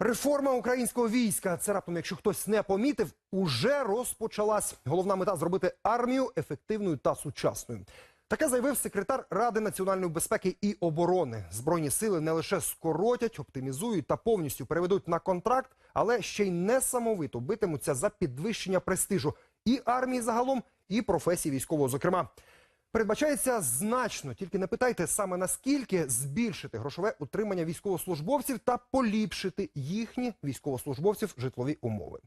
Реформа українського війська. Це раптом, якщо хтось не помітив, уже розпочалась. Головна мета зробити армію ефективною та сучасною. Таке заявив секретар Ради національної безпеки і оборони. Збройні сили не лише скоротять, оптимізують та повністю переведуть на контракт, але ще й несамовито битимуться за підвищення престижу і армії загалом, і професії військового, зокрема. Передбачається значно, тільки не питайте саме наскільки збільшити грошове утримання військовослужбовців та поліпшити їхні військовослужбовців житлові умови.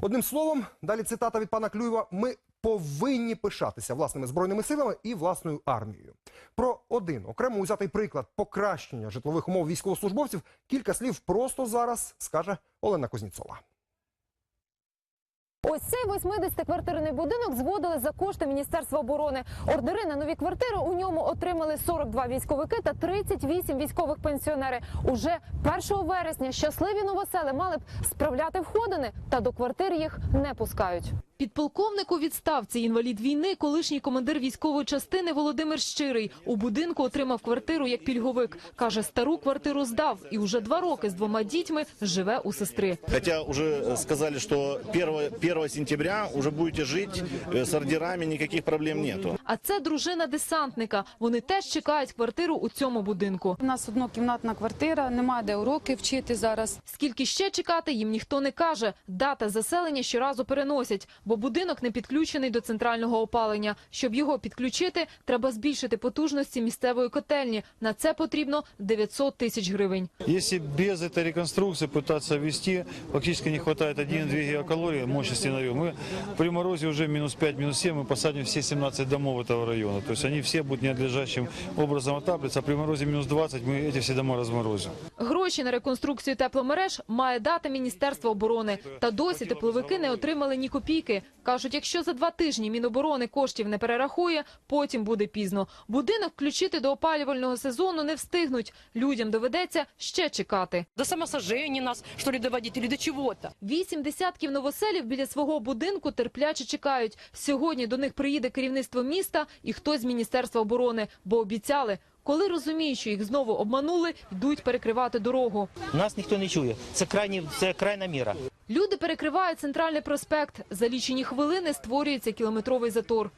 Одним словом, далі цитата від пана Клюєва: ми повинні пишатися власними збройними силами і власною армією. Про один окремо узятий приклад покращення житлових умов військовослужбовців кілька слів просто зараз скаже Олена Кузніцова. Ось цей 80-квартирний будинок зводили за кошти Міністерства оборони. Ордери на нові квартири у ньому отримали 42 військовики та 38 військових пенсіонери. Уже 1 вересня щасливі новосели мали б справляти входини, та до квартир їх не пускають. Підполковник у відставці, інвалід війни, колишній командир військової частини Володимир Щирий у будинку отримав квартиру як пільговик. Каже, стару квартиру здав і уже два роки з двома дітьми живе у сестри. Хотя уже сказали, что 1, 1 сентября уже будете жить э, с ордерами, никаких проблем нету. А це дружина десантника. Вони теж чекають квартиру у цьому будинку. У нас однокімнатна квартира, немає де уроки вчити зараз. Скільки ще чекати, їм ніхто не каже. Дата заселення щоразу переносять, бо будинок не підключений до центрального опалення. Щоб його підключити, треба збільшити потужності місцевої котельні. На це потрібно 900 тисяч гривень. Если без этой реконструкции пытаться ввести, фактически не хватает 1-2 гигакалории мощности на район. Мы при морозе уже минус 5, минус 7, мы посадим все 17 домов этого района. То есть они все будут ненадлежащим образом отапливаться, а при морозе минус 20 мы эти все дома разморозим. Гроші на реконструкцію тепломереж має дати Міністерство оборони. Та досі тепловики не отримали ні копійки. Кажуть, якщо за два тижні Міноборони коштів не перерахує, потім буде пізно. Будинок включити до опалювального сезону не встигнуть. Людям доведеться ще чекати. До самосожжения нас, что ли, доводить или до чего-то. Вісім десятків новоселів біля свого будинку терпляче чекають. Сьогодні до них приїде керівництво міста і хтось з Міністерства оборони, бо обіцяли. Коли розуміють, що їх знову обманули, йдуть перекривати дорогу. Нас ніхто не чує. Це крайні, це крайна міра. Люди перекривають центральний проспект. За лічені хвилини створюється кілометровий затор.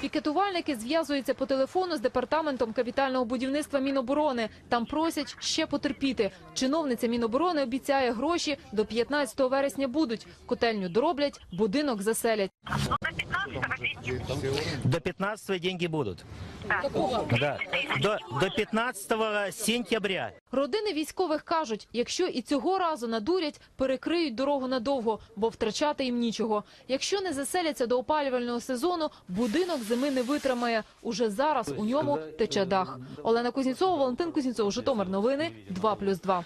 Пікетувальники зв'язуються по телефону з департаментом капітального будівництва Міноборони. Там просять ще потерпіти. Чиновниця Міноборони обіцяє гроші до 15 вересня будуть. Котельню дороблять, будинок заселять. До 15 деньги будуть. Да. До, до 15 сентября. Родини військових кажуть, якщо і цього разу надурять, перекриють дорогу надовго, бо втрачати їм нічого. Якщо не заселяться до опалювального сезону, будинок зими не витримає. Уже зараз у ньому тече дах. Олена Кузнєцова, Валентин Кузнєцов, Житомир. Новини 2+,2.